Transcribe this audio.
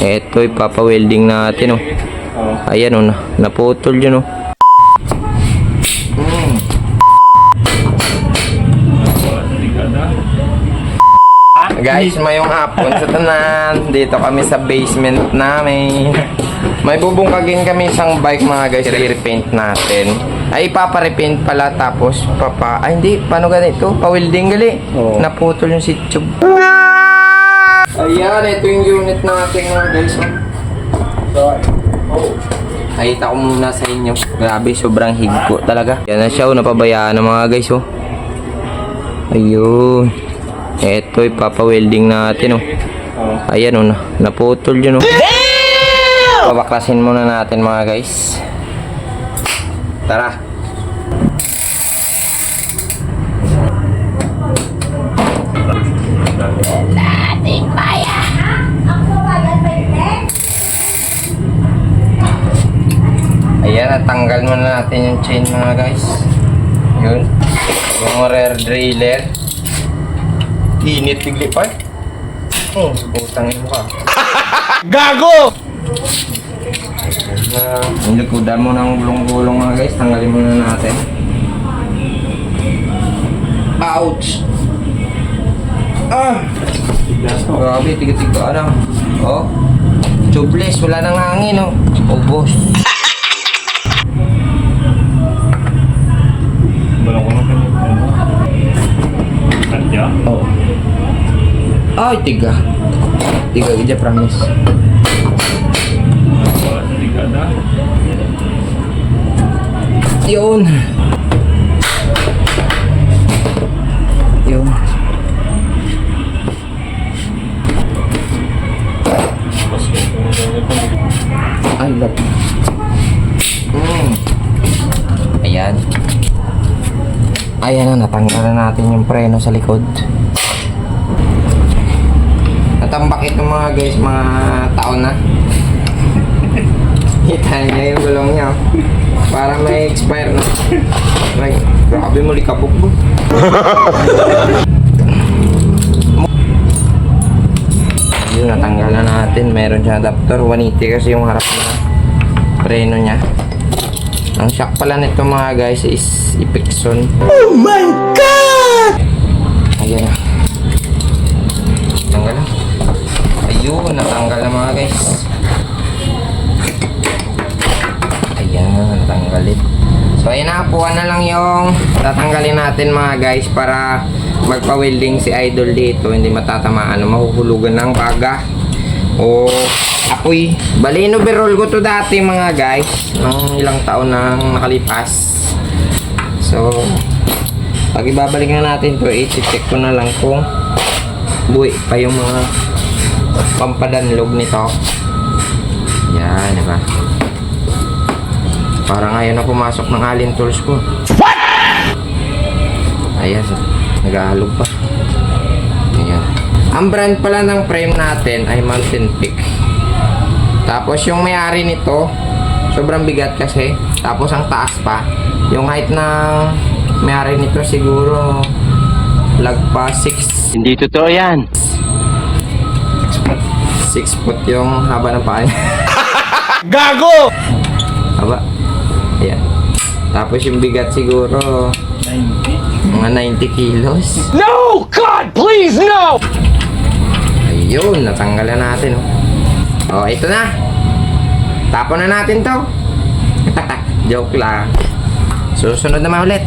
Eto, ipapa-welding natin, oh. Ayan, oh, na- naputol yun, oh. Guys, mayong hapon sa tanan. Dito kami sa basement namin. May bubungkagin kami isang bike mga guys. I-repaint natin. Ay, ipapa-repaint pala tapos papa... Ay, hindi. Paano ganito? Pa-welding gali. Oo. Naputol yung seat tube. Ayan, ito yung unit natin mga guys. oh. Nakita ko muna sa inyo. Grabe, sobrang higko talaga. Yan na siya, oh, napabayaan ng mga guys, oh. Ayun. Eto, ipapa-welding natin, oh. Ayan, oh, na- naputol yun, oh. Pabaklasin muna natin, mga guys. Tara. Natanggal muna natin yung chain mga guys. Yun. Yung rear driller. Init bigli pa eh. Oh, putang ina mo ka. Gago! Na, yung likodan mo ng gulong-gulong mga guys, tanggalin muna natin. Ouch! Ah! Grabe, tiga-tiga ano. Oh. Tubeless, wala nang hangin, oh. Ubos. Balong Ay, tiga. Tiga, gija, promise. Yun. Yun. Ay. Mm. Ayan. Ayan na, natanggal na natin yung preno sa likod. Natambak ito mga guys, mga taon na. Kita niya yung gulong niya. oh. Para may expire na. Ay, grabe mo likabog mo. Yun, natanggal na natin. Meron siya adapter. 180 kasi yung harap na preno niya. Ang shock pala nito mga guys is Ipixon. Oh my God! Ayan na. Tanggal na. Ayun, natanggal na mga guys. Ayan, tanggalin. So, ayan na, puwan na lang yung tatanggalin natin mga guys para magpa-welding si Idol dito. Hindi matatamaan, mahuhulugan ng baga o apoy. Bali, inoverall ko to dati mga guys. Nung ilang taon nang nakalipas. So, pag ibabalik na natin to, i-check ko na lang kung buwi pa yung mga pampadanlog nito. Yan, diba? Parang ayaw na pumasok ng alien tools ko. What? Ayan, naghahalog pa. Ayan. Ang brand pala ng frame natin ay Mountain Peak. Tapos yung may-ari nito, sobrang bigat kasi. Tapos ang taas pa. Yung height ng may-ari nito siguro lagpa 6 Hindi totoo yan. 6 foot yung haba ng paa niya. Gago! Tapos yung bigat siguro 90. mga 90 kilos. No! God, please, no! Ayun, natanggalan natin. Oh. oh, ito na. Tapon na natin to. Joke lang. Susunod naman ulit.